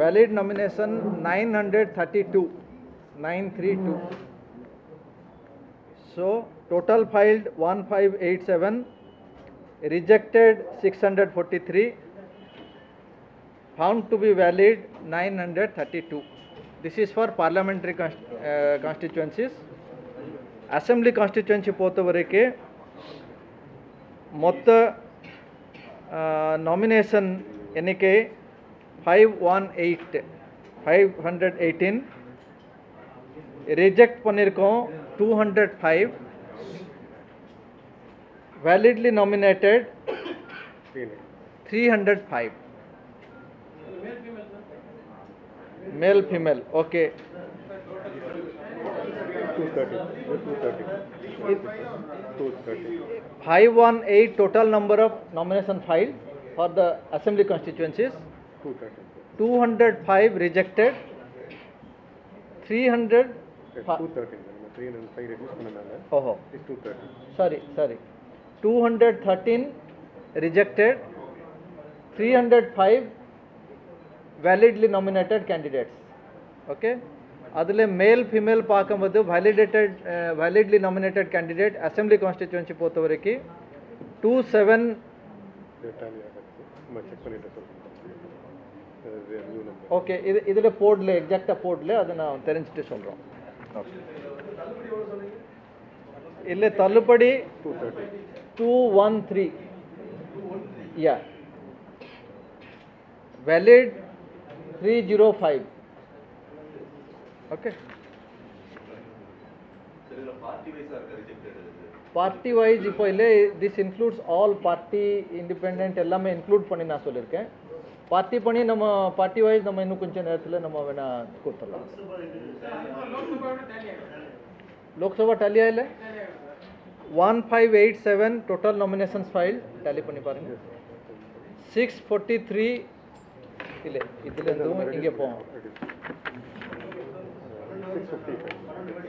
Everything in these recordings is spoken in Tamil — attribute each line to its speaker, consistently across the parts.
Speaker 1: Valid nomination 932, 932. So total filed 1587, rejected 643, found to be valid 932. This is for parliamentary constituencies assembly constituency पोते वरे के मत्त नॉमिनेशन यानी के reject पड़ोम two hundred five validly nominated three
Speaker 2: hundred male female okay five one
Speaker 1: eight total number of nomination file for the assembly constituencies
Speaker 2: two
Speaker 1: rejected 300 oh sorry sorry 213 rejected 305 validly nominated candidates okay अदले मेल फीमेल
Speaker 2: पाक validated validly nominated candidate assembly constituency ಪೋತವರಿಗೆ two seven
Speaker 1: okay இது இதில் போர்டில் எக்ஸாக்டாக போர்டில் அதை நான் தெரிஞ்சுட்டு சொல்கிறோம் இல்லை தள்ளுபடி.
Speaker 2: Two
Speaker 1: one three yeah valid three zero five okay party wise இப்போ இல்லை this includes all party independent எல்லாமே இன்க்ளூட் பண்ணி நான் சொல்லியிருக்கேன். பார்ட்டி பண்ணி நம்ம பார்ட்டி வைஸ் நம்ம இன்னும் கொஞ்சம் நேரத்தில் நம்ம வேணா கொடுத்துடலாம் லோக்சபா டேலி ஆயில one five eight seven total nominations file tally பண்ணி பாருங்க சிக்ஸ் ஃபோர்ட்டி த்ரீ இல்லை இதுலேருந்தும் இங்கே போவோம்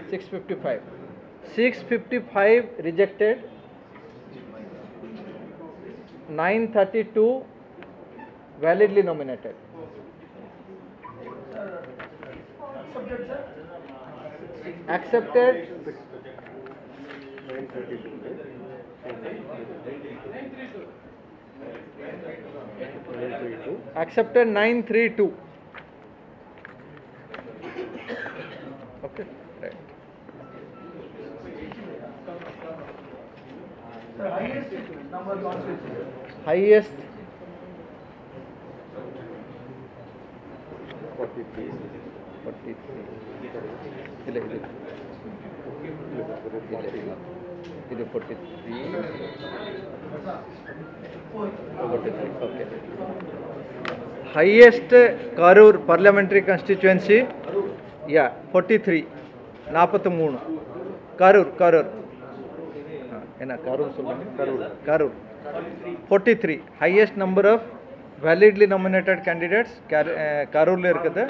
Speaker 2: Six fifty five.
Speaker 1: 655 655 rejected 932 validly nominated. Accepted. Accepted 932. Okay, right. Highest ಇಲ್ಲ ಇದು ಇಲ್ಲ ಇದು forty three forty three okay highest Karur parliamentary constituency yeah forty three நாற்பத்தி மூணு கரூர் கரூர் ஆ, என்ன கரூர் சொல்லுங்க Karur Karur forty three highest number validly nominated candidates Kar uh, karurla irukudhu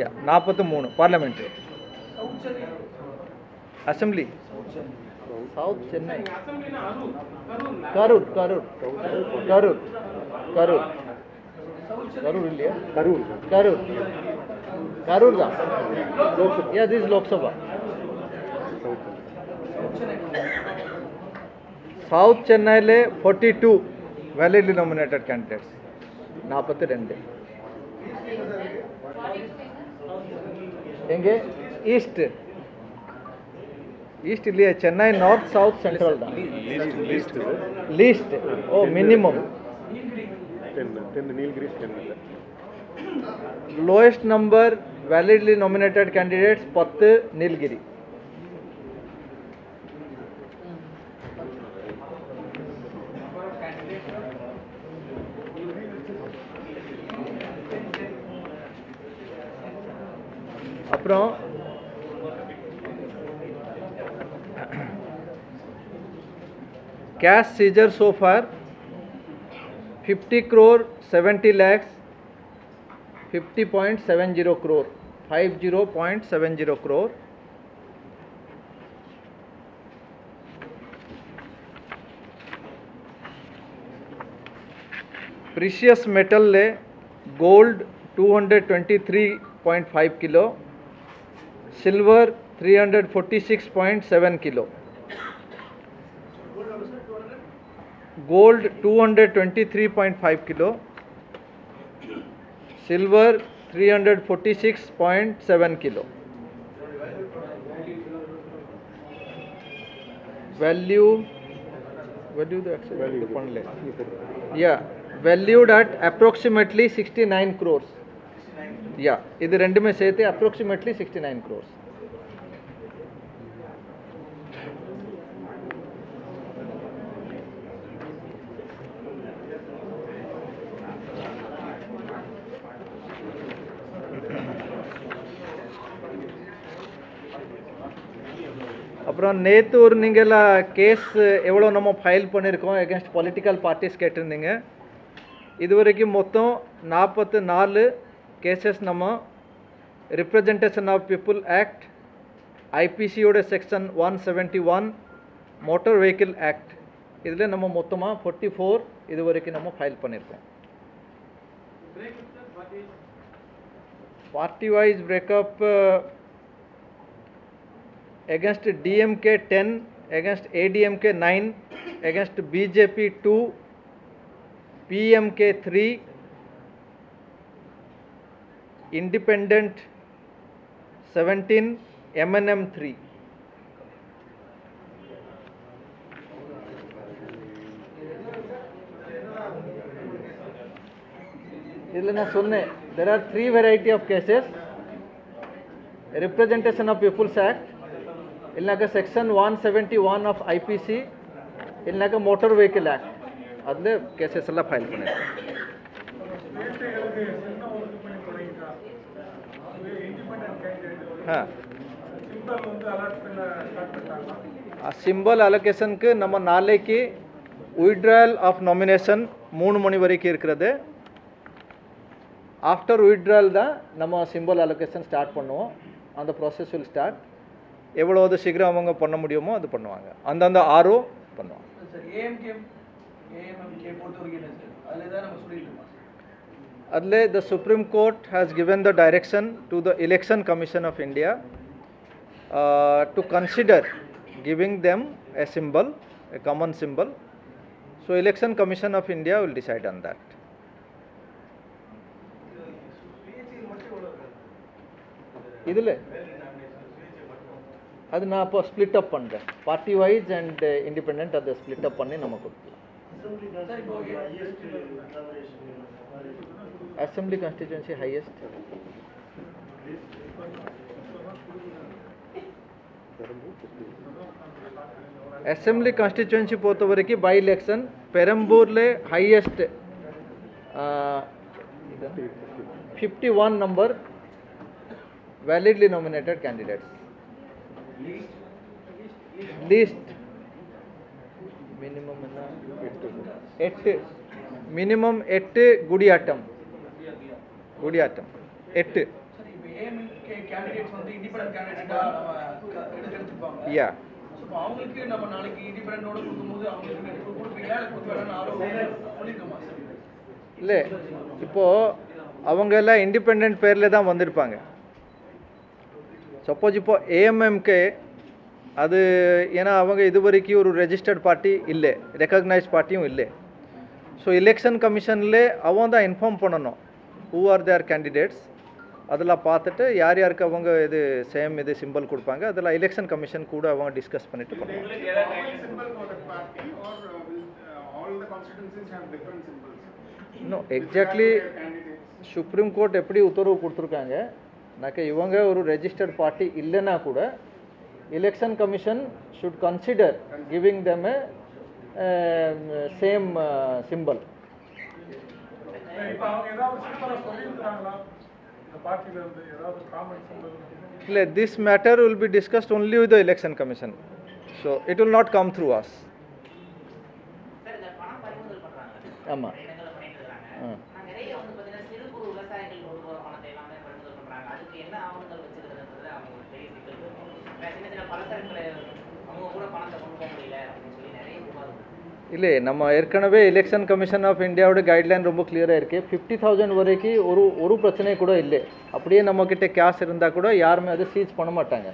Speaker 1: yeah 43 parliamentary assembly south chennai karur karur karur karur karur illiya
Speaker 2: karur
Speaker 1: karur karur da lok sabha yeah this is lok sabha south chennai le 42 validly nominated candidates நாற்பத்தி ரெண்டு எங்கே ஈஸ்ட் ஈஸ்ட் இல்லையா சென்னை நார்த் சவுத் சென்ட்ரல் தான்
Speaker 2: Least, least is it?
Speaker 1: Least oh minimum
Speaker 2: Ten, ten Nilgiris, ten இல்ல.
Speaker 1: Lowest number validly nominated candidates பத்து Nilgiri prend cash seizure so far 50 crore 70 lakhs 50.70 crore 50.70 crore precious metal ले gold 223.5 kilo silver 346.7 kilo gold 223.5 kilo silver 346.7 kilo value value the actual
Speaker 2: Value.
Speaker 1: coupon less. yeah valued at approximately 69 crores yeah இது ரெண்டுமே சேர்த்து அப்ராக்சிமேட்லி சிக்ஸ்டி நைன் க்ரோர்ஸ் அப்புறம் நேற்று ஒரு நீங்கள் கேஸ் எவ்வளோ நம்ம ஃபைல் பண்ணியிருக்கோம் எகென்ஸ்ட் பொலிட்டிக்கல் பார்ட்டிஸ் கேட்டிருந்தீங்க. இது வரைக்கும் மொத்தம் நாற்பத்து நாலு கேசஸ் நம்ம ரிப்ரஜென்டேஷன் of people act ஐபிசியோட section one seventy one motor vehicle act இதில் நம்ம மொத்தமாக ஃபோர்ட்டி ஃபோர் இது வரைக்கும் நம்ம ஃபைல் பண்ணியிருக்கோம் party wise breakup against DMK 10, against ADMK 9, against BJP 2, PMK 3, independent 17 MNM3 ना सुनने there are three variety of cases representation of people's act इलाका section one seventy one of IPC इलाका मोटर वेहिकल आक्ट अद्ले केसेसा फैल சிம்பிள் அலோகேஷனுக்கு நம்ம நாளைக்கு விட்ராயல் ஆஃப் நாமினேஷன் மூணு மணி வரைக்கும் இருக்கிறது ஆஃப்டர் விட்ராயல் தான் நம்ம சிம்பிள் அலோகேஷன் ஸ்டார்ட் பண்ணுவோம் அந்த ப்ராசஸ் வில் ஸ்டார்ட் எவ்வளவு சீக்கிரம் அவங்க பண்ண முடியுமோ அது பண்ணுவாங்க அந்தந்த ஆரோ பண்ணுவாங்க Adle, the Supreme Court has given the direction to the Election Commission of India uh, to consider giving them a symbol, a common symbol. So, Election Commission of India will decide on that. ಇದಿಲ್ಲ ಅದು ನಾ ಸ್ಪ್ಲಿಟ್ ಅಪ್ ಅಂದರೆ ಪಾರ್ಟಿ ವೈಸ್ ಆ್ಯಂಡ್ ಇಂಡಿಪೆಂಡೆಂಟ್ ಅದು ಸ್ಪ್ಲಿಟ್ ಅಪ್ ಅನ್ನಿ
Speaker 3: ನಮಗೆ ಗೊತ್ತಿಲ್ಲ
Speaker 1: assembly constituency highest assembly constituency पोतवर की बाय इलेक्शन पेरंबूर ले highest 51 number validly nominated candidates list minimum minimum eight Gudiyattam Gudiyattam Gudiyattam எட்டு யா.
Speaker 3: இல்லை
Speaker 1: இப்போது அவங்க எல்லாம் இண்டிபெண்ட் பேரில் தான் வந்திருப்பாங்க. சப்போஸ் இப்போ ஏஎம்எம்கே அது ஏன்னா அவங்க இது வரைக்கும் ஒரு ரெஜிஸ்டர்ட் பார்ட்டி இல்லை ரெக்கக்னைஸ் பார்ட்டியும் இல்லை. ஸோ எலெக்ஷன் கமிஷனில் அவங்க தான் இன்ஃபார்ம் பண்ணணும். ஹூ ஆர் தேர் கேண்டிடேட்ஸ் அதெல்லாம் பார்த்துட்டு யார் யாருக்கு அவங்க இது சேம் இது சிம்பிள் கொடுப்பாங்க அதெல்லாம் எலெக்ஷன் கமிஷன் கூட அவங்க டிஸ்கஸ் பண்ணிட்டு பண்ணுவாங்க? இன்னும் எக்ஸாக்ட்லி. சுப்ரீம் கோர்ட் எப்படி உத்தரவு கொடுத்துருக்காங்க நாக்க இவங்க ஒரு ரெஜிஸ்டர்ட் பார்ட்டி இல்லைன்னா கூட election commission should consider giving them same simple
Speaker 4: இப்போ அவங்க ஏதாவது சிம்பிளா சொல்லியிருக்கிறாங்களா இந்த பார்ட்டியில இருந்து ஏதாவது காமன் சிம்பிள்
Speaker 1: இல்லை this matter will be discussed only with the election commission so it will not come through us
Speaker 5: sir இந்த பணம் பறிமுதல் பண்றாங்க
Speaker 1: ஆமாம்
Speaker 5: இடங்களை பண்ணிட்டு இருக்காங்க
Speaker 1: ஆ இல்லை நம்ம ஏற்கனவே எலெக்ஷன் கமிஷன் ஆஃப் இந்தியாவோட கைட்லைன் ரொம்ப கிளியராக இருக்குது ஃபிஃப்டி தௌசண்ட் வரைக்கும் ஒரு ஒரு பிரச்சனையும் கூட இல்லை. அப்படியே நம்மக்கிட்ட கேஷ் இருந்தால் கூட யாருமே அதை சீஸ் பண்ண மாட்டாங்க.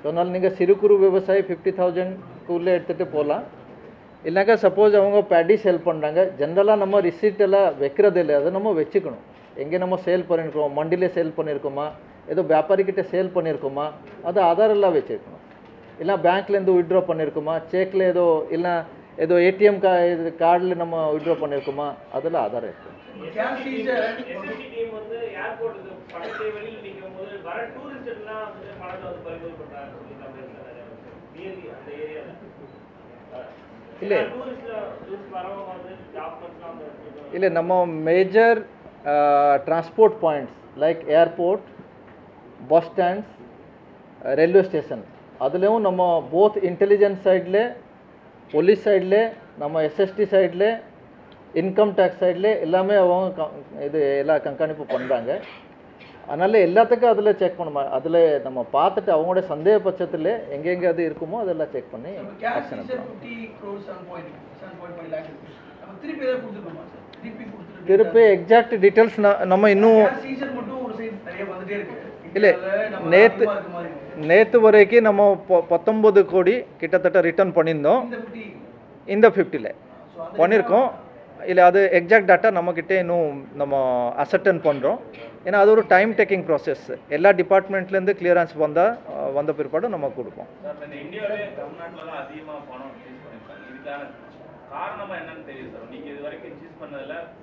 Speaker 1: ஸோ அதனால் நீங்கள் சிறு குறு விவசாயி ஃபிஃப்டி தௌசண்ட்குள்ளே எடுத்துகிட்டு போகலாம் இல்லைனாக்கா சப்போஸ் அவங்க பேடி சேல் பண்ணுறாங்க ஜென்ரலாக நம்ம ரிசிப்ட் எல்லாம் வைக்கிறது இல்லை. அதை நம்ம வச்சுக்கணும். எங்கே நம்ம சேல் பண்ணியிருக்கோம் மண்டியிலே சேல் பண்ணியிருக்கோமா ஏதோ வியாபாரிக்கிட்ட சேல் பண்ணியிருக்கோமா அது ஆதார் எல்லாம் வச்சுருக்கணும் இல்லை பேங்க்லேருந்து விட்ரா பண்ணியிருக்கோமா செக்கில் ஏதோ இல்லை ஏதோ ஏடிஎம் கா இது கார்டில் நம்ம விட்ரா பண்ணியிருக்கோமா? அதெல்லாம் ஆதாரம்
Speaker 6: இருக்கு.
Speaker 1: இல்லை. இல்லை நம்ம major transport points like airport bus stands railway station அதுலேயும் நம்ம போத் இன்டெலிஜென்ஸ் சைடில் போலீஸ் சைட்லே நம்ம எஸ்எஸ்டி சைட்லே இன்கம் டேக்ஸ் சைட்லே எல்லாமே அவங்க இது எல்லா கண்காணிப்பு பண்ணுறாங்க அதனால எல்லாத்துக்கும் அதில் செக் பண்ண அதில் நம்ம பார்த்துட்டு அவங்களோட சந்தேக பட்சத்தில் எங்கெங்கே அது இருக்குமோ அதெல்லாம் செக் பண்ணி
Speaker 3: திருப்பி
Speaker 1: எக்ஸாக்ட் டீட்டெயில்ஸ் நம்ம இன்னும் இல்லை,
Speaker 3: இந்தியாவுல
Speaker 1: நேற்று வரைக்கும் நம்ம பொ- பத்தொன்பது கோடி கிட்டத்தட்ட ரிட்டர்ன் பண்ணியிருந்தோம்.
Speaker 3: இந்த ஃபிஃப்டி
Speaker 1: இந்த ஃபிஃப்டியில் பண்ணியிருக்கோம். இல்லை அது எக்ஸாக்ட் டேட்டா நம்மக்கிட்ட இன்னும் நம்ம அசட்டன் பண்ணுறோம் ஏன்னா அது ஒரு டைம் டேக்கிங் ப்ராசஸ் எல்லா டிபார்ட்மெண்ட்லேருந்து கிளியரன்ஸ் வந்தால் வந்த பிற்பாடு நம்ம கொடுப்போம்.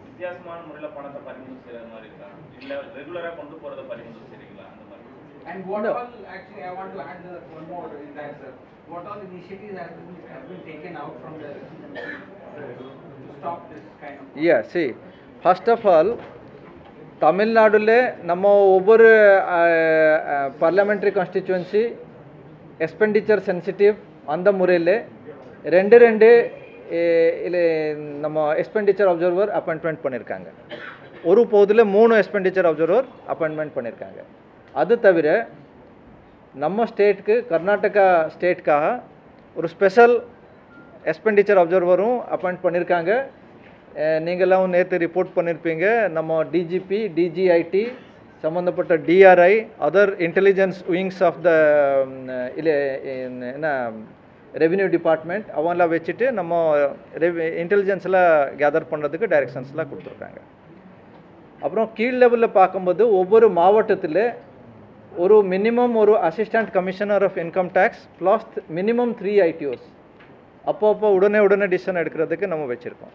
Speaker 7: வித்தியாசமான முறையில் பணத்தை பறிமுதல் செய்யற மாதிரி இருக்கா? இல்ல ரெகுலரா கொண்டு போறதை பறிமுதல் மாதிரி
Speaker 8: And what no. all, actually, I want to add one more in that, sir. What all initiatives have been, have been taken out from the, the to stop this kind of.
Speaker 1: Problem? Yeah, see, first of all, தமிழ்நாடுல நம்ம ஒவ்வொரு பார்லமெண்ட்ரி கான்ஸ்டிச்சுவன்சி எக்ஸ்பெண்டிச்சர் சென்சிட்டிவ் அந்த முறையில் ரெண்டு ரெண்டு இல்லை நம்ம எக்ஸ்பெண்டிச்சர் அப்சர்வர் அப்பாயின்மெண்ட் பண்ணியிருக்காங்க ஒரு பகுதியில் மூணு எக்ஸ்பெண்டிச்சர் அப்சர்வர் அப்பாயின்மெண்ட் பண்ணியிருக்காங்க அது தவிர நம்ம ஸ்டேட்டுக்கு கர்நாடகா ஸ்டேட்டுக்காக ஒரு ஸ்பெஷல் எக்ஸ்பெண்டிச்சர் அப்சர்வரும் அப்பாயிண்ட் பண்ணியிருக்காங்க நீங்களாம் நேற்று ரிப்போர்ட் பண்ணியிருப்பீங்க நம்ம டிஜிபி டிஜிஐடி சம்மந்தப்பட்ட DRI other intelligence wings of the இல்லை என்ன ரெவின்யூ டிபார்ட்மெண்ட் அவங்களாம் வச்சுட்டு நம்ம ரெவி இன்டெலிஜென்ஸில் கேதர் பண்ணுறதுக்கு டைரக்ஷன்ஸ்லாம் கொடுத்துருக்காங்க. அப்புறம் கீழ் லெவலில் பார்க்கும்போது ஒவ்வொரு மாவட்டத்தில் ஒரு மினிமம் ஒரு assistant commissioner of income tax plus minimum three ITOs அப்போ அப்போ உடனே உடனே டிசிஷன் எடுக்கிறதுக்கு நம்ம வச்சுருக்கோம்.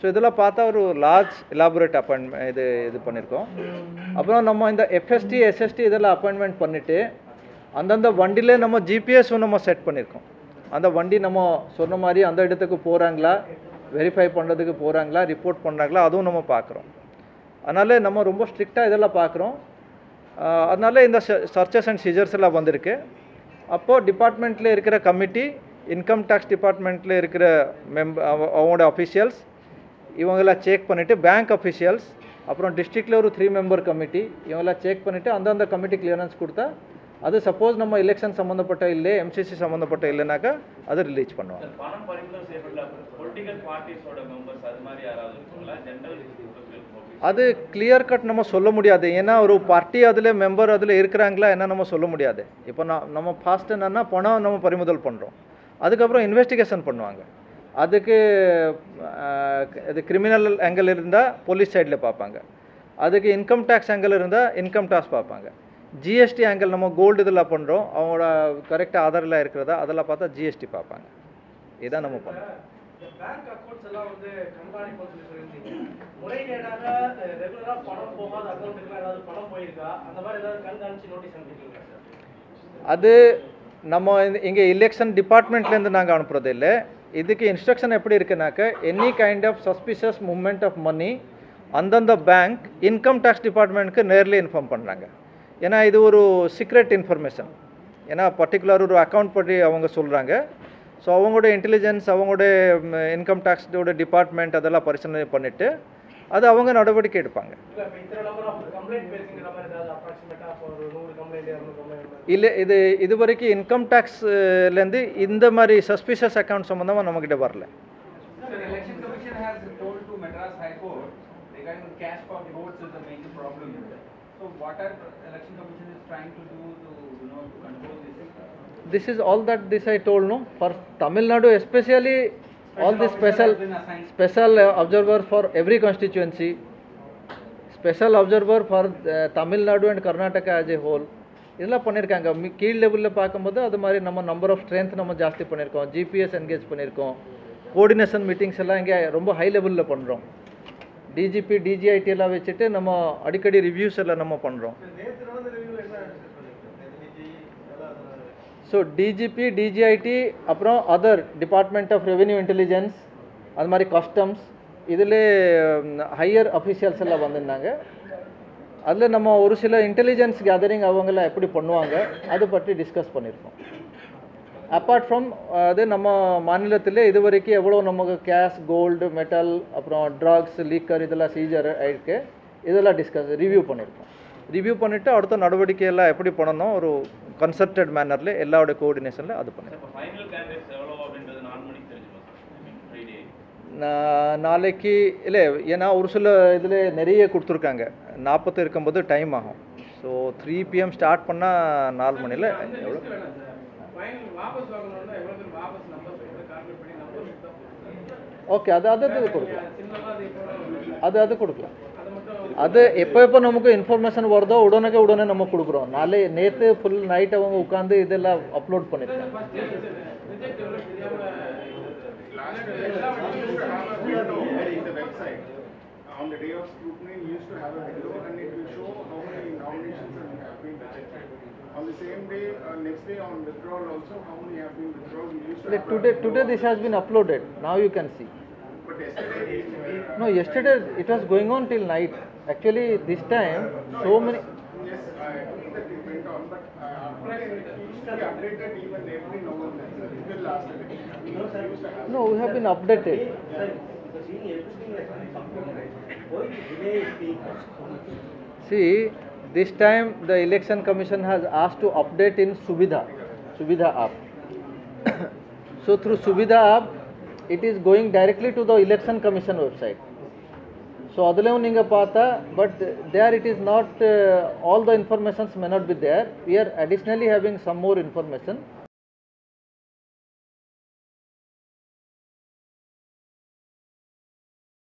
Speaker 1: ஸோ இதெல்லாம் பார்த்தா ஒரு லார்ஜ் எலாபரேட் அப்பாயின்மெண்ட் இது இது பண்ணியிருக்கோம் அப்புறம் நம்ம இந்த எஃப்எஸ்டி எஸ்எஸ்டி இதெல்லாம் அப்பாயின்மெண்ட் பண்ணிவிட்டு அந்தந்த வண்டியிலே நம்ம ஜிபிஎஸும் நம்ம செட் பண்ணியிருக்கோம் அந்த வண்டி நம்ம சொன்ன மாதிரி அந்த இடத்துக்கு போகிறாங்களா வெரிஃபை பண்ணுறதுக்கு போகிறாங்களா ரிப்போர்ட் பண்ணுறாங்களா அதுவும் நம்ம பார்க்குறோம். அதனால் நம்ம ரொம்ப ஸ்ட்ரிக்டாக இதெல்லாம் பார்க்குறோம். அதனால் இந்த சர்ச்சஸ் அண்ட் சீஜர்ஸ் எல்லாம் வந்திருக்கு. அப்போது டிபார்ட்மெண்ட்டில் இருக்கிற கமிட்டி இன்கம் டேக்ஸ் டிபார்ட்மெண்ட்டில் இருக்கிற மெம்ப அவங்களோட அஃபிஷியல்ஸ் இவங்கெல்லாம் செக் பண்ணிவிட்டு பேங்க் அஃபிஷியல்ஸ் அப்புறம் டிஸ்ட்ரிக்டில் ஒரு த்ரீ மெம்பர் கமிட்டி இவங்கெல்லாம் செக் பண்ணிவிட்டு அந்தந்த கமிட்டி கிளியரன்ஸ் கொடுத்தா அது சப்போஸ் நம்ம எலெக்ஷன் சம்மந்தப்பட்ட இல்லை எம்சிசி சம்மந்தப்பட்ட இல்லைனாக்கா அது ரிலீஸ் பண்ணுவாங்க.
Speaker 7: அது
Speaker 1: கிளியர் கட் நம்ம சொல்ல முடியாது. ஏன்னா ஒரு பார்ட்டி அதில் மெம்பர் அதில் இருக்கிறாங்களா என்ன நம்ம சொல்ல முடியாது. இப்போ நான் நம்ம ஃபாஸ்ட் என்னென்னா பணம் நம்ம பறிமுதல் பண்ணுறோம் அதுக்கப்புறம் இன்வெஸ்டிகேஷன் பண்ணுவாங்க. அதுக்கு இது கிரிமினல் ஆங்கிள் இருந்தால் போலீஸ் சைடில் பார்ப்பாங்க. அதுக்கு இன்கம் டேக்ஸ் ஆங்கிள் இருந்தால் இன்கம் டேக்ஸ் பார்ப்பாங்க. ஜிஎஸ்டி ஆங்கிள் நம்ம கோல்டு இதெல்லாம் பண்ணுறோம் அவங்களோட கரெக்டாக ஆதாரில் இருக்கிறதா அதெல்லாம் பார்த்தா ஜிஎஸ்டி பார்ப்பாங்க. இதான் நம்ம பண்ணுறோம்
Speaker 6: முறைகேடாக ரெகுலரா பணம் போகாத அக்கௌண்ட்டுக்கு ஏதாவது பணம் போயிருக்கா? அந்த மாதிரி ஏதாவது கண்காணிச்சு நோட்டீஸ் அனுப்பிட்டீங்களா சார்
Speaker 1: அது நம்ம இங்கே எலெக்ஷன் டிபார்ட்மெண்ட்லேருந்து நாங்கள் அனுப்புறது இல்லை. இதுக்கு இன்ஸ்ட்ரக்ஷன் எப்படி இருக்குனாக்க any kind of suspicious movement of money அந்தந்த பேங்க் இன்கம் டேக்ஸ் டிபார்ட்மெண்ட்டுக்கு நேர்லி இன்ஃபார்ம் பண்ணுறாங்க ஏன்னா இது ஒரு சீக்ரெட் இன்ஃபர்மேஷன் ஏன்னா பர்டிகுலர் ஒரு அக்கௌண்ட் பற்றி அவங்க சொல்கிறாங்க ஸோ அவங்களோட இன்டெலிஜென்ஸ் அவங்களோட இன்கம் டேக்ஸோட டிபார்ட்மெண்ட் அதெல்லாம் பரிசீலனை பண்ணிவிட்டு அது அவங்க நடவடிக்கை எடுப்பாங்க.
Speaker 6: இல்லை
Speaker 1: இது இது வரைக்கும் இன்கம் டேக்ஸ்லேருந்து இந்த மாதிரி சஸ்பிஷியஸ் அக்கௌண்ட் சம்மந்தமாக நம்மக்கிட்ட வரல.
Speaker 8: This
Speaker 1: is all that this I told no for Tamil Nadu especially all the special special uh, observer for every constituency, special observer for uh, Tamil Nadu and Karnataka as a whole. இதெல்லாம் பண்ணியிருக்காங்க. மி- கீழ் லெவலில் பார்க்கும்போது அது மாதிரி நம்ம நம்பர் ஆஃப் ஸ்ட்ரென்த் நம்ம ஜாஸ்தி பண்ணியிருக்கோம். ஜிபிஎஸ் என்கேஜ் பண்ணியிருக்கோம். கோஆர்டினேஷன் மீட்டிங்ஸ் எல்லாம் இங்கே ரொம்ப ஹை லெவலில் பண்ணுறோம் டிஜிபி டிஜிஐடி எல்லாம் வச்சுட்டு நம்ம அடிக்கடி ரிவ்யூஸ் எல்லாம் நம்ம பண்ணுறோம் ஸோ டிஜிபி டிஜிஐடி அப்புறம் other department of revenue intelligence அது மாதிரி கஸ்டம்ஸ் இதில் ஹையர் அஃபிஷியல்ஸ் எல்லாம் வந்திருந்தாங்க. அதில் நம்ம ஒரு சில இன்டெலிஜென்ஸ் கேதரிங் அவங்கெல்லாம் எப்படி பண்ணுவாங்க அதை பற்றி டிஸ்கஸ் பண்ணியிருக்கோம். அப்பார்ட் ஃப்ரம் அது நம்ம மாநிலத்தில் இது வரைக்கும் எவ்வளோ நமக்கு கேஷ் கோல்டு மெட்டல் அப்புறம் ட்ரக்ஸ் லீக்கர் இதெல்லாம் சீஜர் ஆயிருக்கு. இதெல்லாம் டிஸ்கஸ் ரிவ்யூ பண்ணியிருக்கோம். ரிவ்யூ பண்ணிவிட்டு அடுத்த நடவடிக்கையெல்லாம் எப்படி பண்ணணும் ஒரு கன்சர்டட் மேனரில் எல்லாரோட கோஆர்டினேஷனில் அது நா- நாளைக்கு இல்லை ஏன்னா ஒரு சில இதில் நிறைய கொடுத்துருக்காங்க. நாற்பது இருக்கும்போது டைம் ஆகும். ஸோ த்ரீ பிஎம் ஸ்டார்ட் பண்ணால் நாலு மணியில் எவ்வளோ ஓகே அது அது கொடுக்கலாம். அது அது கொடுக்கலாம்.
Speaker 3: அதை மட்டும்
Speaker 1: அது எப்போ எப்போ நமக்கு இன்ஃபர்மேஷன் வருதோ உடனே உடனே நம்ம கொடுக்குறோம் நாளை நேற்று ஃபுல் நைட் அவங்க உட்காந்து இதெல்லாம் அப்லோட் பண்ணியிருக்காங்க
Speaker 3: ஃபர்ஸ்ட் ரிஜெக்ட் எவ்வளோ தெரியாமல்
Speaker 9: Last election, we used to have a window in the website. On the day of scrutiny, we used to have a window and it will show how many nominations have been rejected. On the same day, uh, next day on withdrawal also, how many have been withdrawn, we used to
Speaker 1: Like
Speaker 9: have a
Speaker 1: today,
Speaker 9: window
Speaker 1: today
Speaker 9: of-
Speaker 1: this has been uploaded. Now you can see.
Speaker 9: But yesterday, we, uh,
Speaker 1: No, yesterday it was going on till night. Actually, this time so many.
Speaker 9: Yes, I agree that it went on, but uh, updated, it used to be updated even every November, till last election. We used to have.
Speaker 1: No, we have been updated. See, this time the election commission has asked to update in Subidha, Subidha app. so through Subidha app, it is going directly to the election commission website. So அதுலயும் நீங்க பார்த்தா but there it is not uh, all the informations may not be there. We are additionally having some more information.